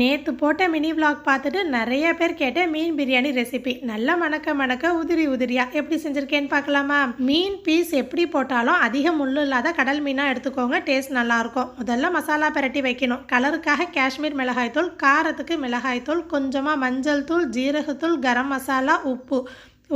நேற்று போட்ட mini vlog பார்த்துட்டு நிறைய பேர் கேட்ட மீன் பிரியாணி ரெசிபி நல்லா மணக்க மணக்க உதிரி உதிரியா எப்படி செஞ்சுருக்கேன்னு பார்க்கலாமா? மீன் பீஸ் எப்படி போட்டாலும் அதிக முள்ளு இல்லாத கடல் மீனாக எடுத்துக்கோங்க டேஸ்ட் நல்லாயிருக்கும். முதல்ல மசாலா பிரட்டி வைக்கணும். கலருக்காக காஷ்மீர் மிளகாய்த்தூள் காரத்துக்கு மிளகாய்த்தூள் கொஞ்சமாக மஞ்சள் தூள் ஜீரகத்தூள் கரம் மசாலா உப்பு.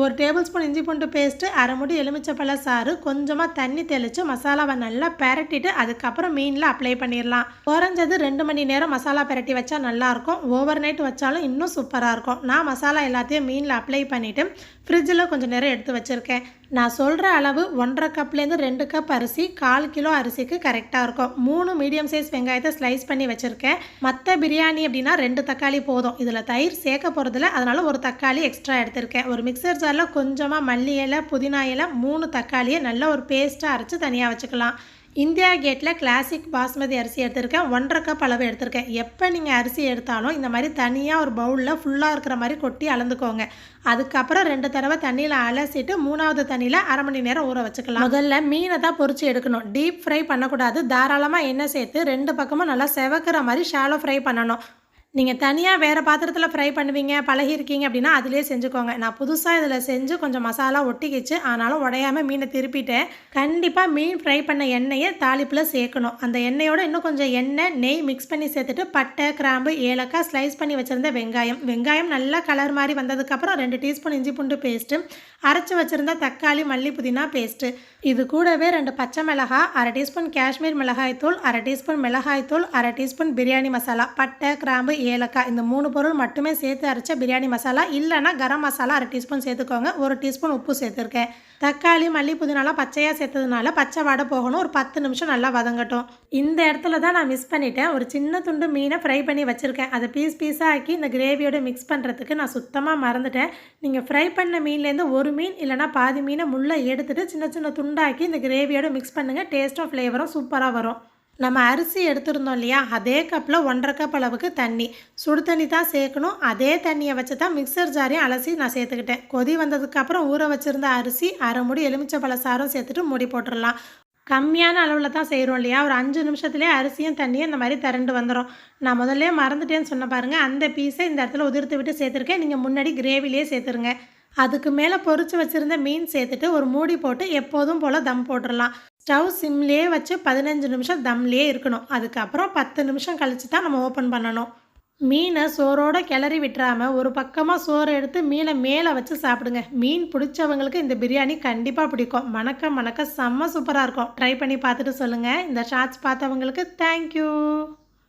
ஒரு டேபிள் ஸ்பூன் இஞ்சி பூண்டு பேஸ்ட்டு அரை முடி எலுமிச்சப்பழ சாறு கொஞ்சமாக தண்ணி தெளித்து மசாலாவை நல்லா பெரட்டிட்டு அதுக்கப்புறம் மீனில் அப்ளை பண்ணிடலாம் குறைஞ்சது ரெண்டு மணி நேரம் மசாலா பெரட்டி வச்சா நல்லாயிருக்கும் ஓவர் நைட் வச்சாலும் இன்னும் சூப்பராக இருக்கும். நான் மசாலா எல்லாத்தையும் மீனில் அப்ளை பண்ணிவிட்டு ஃப்ரிட்ஜில் கொஞ்சம் நேரம் எடுத்து வச்சுருக்கேன். நான் சொல்கிற அளவு ஒன்றரை கப்லேருந்து ரெண்டு கப் அரிசி கால் கிலோ அரிசிக்கு கரெக்டாக இருக்கும். மூணு மீடியம் சைஸ் வெங்காயத்தை ஸ்லைஸ் பண்ணி வச்சுருக்கேன். மற்ற பிரியாணி அப்படின்னா ரெண்டு தக்காளி போதும். இதில் தயிர் சேர்க்க போகிறதில்ல அதனால் ஒரு தக்காளி எக்ஸ்ட்ரா எடுத்திருக்கேன். ஒரு மிக்சர் ஜாரில் கொஞ்சமாக மல்லி இலை புதினா இலை மூணு தக்காளியை நல்லா ஒரு பேஸ்ட்டாக அரைச்சி தனியாக வச்சுக்கலாம். இந்தியா கேட்டில் கிளாசிக் பாஸ்மதி அரிசி எடுத்திருக்கேன். ஒன்றரை கப் அளவு எடுத்திருக்கேன். எப்போ நீங்கள் அரிசி எடுத்தாலும் இந்த மாதிரி தனியாக ஒரு பவுலில் ஃபுல்லாக இருக்கிற மாதிரி கொட்டி அளந்துக்கோங்க. அதுக்கப்புறம் ரெண்டு தடவை தண்ணியில் அலசிட்டு மூணாவது தண்ணியில் அரை மணி நேரம் ஊற வச்சுக்கலாம். முதல்ல மீனை தான் பொறிச்சு எடுக்கணும். டீப் ஃப்ரை பண்ணக்கூடாது. தாராளமாக எண்ணெய் சேர்த்து ரெண்டு பக்கமும் நல்லா செவக்கிற மாதிரி ஷாலோ ஃப்ரை பண்ணணும். நீங்கள் தனியாக வேறு பாத்திரத்தில் ஃப்ரை பண்ணுவீங்க பழகிருக்கீங்க அப்படின்னா அதிலே செஞ்சுக்கோங்க. நான் புதுசாக இதில் செஞ்சு கொஞ்சம் மசாலா ஒட்டிக்கிச்சு. ஆனாலும் உடையாமல் மீனை திருப்பிட்டேன். கண்டிப்பாக மீன் ஃப்ரை பண்ண எண்ணெயை தாளிப்பில் சேர்க்கணும். அந்த எண்ணெயோடு இன்னும் கொஞ்சம் எண்ணெய் நெய் மிக்ஸ் பண்ணி சேர்த்துட்டு பட்டை கிராம்பு ஏலக்காய் ஸ்லைஸ் பண்ணி வச்சுருந்த வெங்காயம். வெங்காயம் நல்லா கலர் மாதிரி வந்ததுக்கப்புறம் ரெண்டு டீஸ்பூன் இஞ்சி பூண்டு பேஸ்ட்டு அரைச்சி வச்சுருந்த தக்காளி மல்லி புதினா பேஸ்ட்டு இது கூடவே ரெண்டு பச்சை மிளகாய் அரை டீஸ்பூன் காஷ்மீர் மிளகாய் தூள் அரை டீஸ்பூன் மிளகாய் தூள் அரை டீஸ்பூன் பிரியாணி மசாலா. பட்டை கிராம்பு ஏலக்காய் இந்த மூணு பொருள் மட்டுமே சேர்த்து அரைச்ச பிரியாணி மசாலா இல்லைன்னா கரம் மசாலா அரை டீஸ்பூன் சேர்த்துக்கோங்க. ஒரு டீஸ்பூன் உப்பு சேர்த்துருக்கேன். தக்காளி மல்லி புதினாலாம் பச்சையாக சேர்த்ததுனால பச்சை வடை போகணும். ஒரு பத்து நிமிஷம் நல்லா வதங்கட்டும். இந்த இடத்துல தான் நான் மிஸ் பண்ணிட்டேன். ஒரு சின்ன துண்டு மீனை ஃப்ரை பண்ணி வச்சுருக்கேன். அதை பீஸ் பீஸாக ஆக்கி இந்த கிரேவியோட மிக்ஸ் பண்ணுறதுக்கு நான் சுத்தமாக மறந்துட்டேன். நீங்கள் ஃப்ரை பண்ண மீன்லேருந்து ஒரு மீன் இல்லைனா பாதி மீனை முள்ளை எடுத்துகிட்டு சின்ன சின்ன துண்டாக்கி இந்த கிரேவியோட மிக்ஸ் பண்ணுங்கள் டேஸ்ட்டும் ஃப்ளேவரும் சூப்பராக வரும். நம்ம அரிசி எடுத்திருந்தோம் இல்லையா? அதே கப்பில் ஒன்றரை கப் அளவுக்கு தண்ணி. சுடு தண்ணி தான் சேர்க்கணும். அதே தண்ணியை வச்சு தான் மிக்சர் ஜாரையும் அலசி நான் சேர்த்துக்கிட்டேன். கொதி வந்ததுக்கப்புறம் ஊற வச்சுருந்த அரிசி அரை முடி எலுமிச்சை சாரம் சேர்த்துட்டு மூடி போட்டுடலாம். கம்மியான அளவில் தான் செய்கிறோம் இல்லையா? ஒரு அஞ்சு நிமிஷத்துலேயே அரிசியும் தண்ணியும் இந்த மாதிரி திரண்டு வந்துடும் நான் முதல்ல மறந்துட்டேன்னு சொன்ன பாருங்கள் அந்த பீஸை இந்த இடத்துல உதிர்த்து விட்டு சேர்த்துருக்கேன். நீங்கள் முன்னாடி கிரேவிலே சேர்த்துருங்க. அதுக்கு மேலே பொறிச்சு வச்சுருந்த மீன் சேர்த்துட்டு ஒரு மூடி போட்டு எப்போதும் போல் தம் போட்டுடலாம். ஸ்டவ் சிம்லேயே வச்சு பதினஞ்சு நிமிஷம் தம்லேயே இருக்கணும். அதுக்கப்புறம் பத்து நிமிஷம் கழித்து தான் நம்ம ஓப்பன் பண்ணணும். மீனை சோறோட கிளறி விட்டுறாமல் ஒரு பக்கமாக சோறு எடுத்து மீனை மேலே வச்சு சாப்பிடுங்க. மீன் பிடிச்சவங்களுக்கு இந்த பிரியாணி கண்டிப்பாக பிடிக்கும். மணக்க மணக்க செம்ம சூப்பராக இருக்கும். ட்ரை பண்ணி பார்த்துட்டு சொல்லுங்கள் இந்த ஷார்ட்ஸ் பார்த்தவங்களுக்கு தேங்க்யூ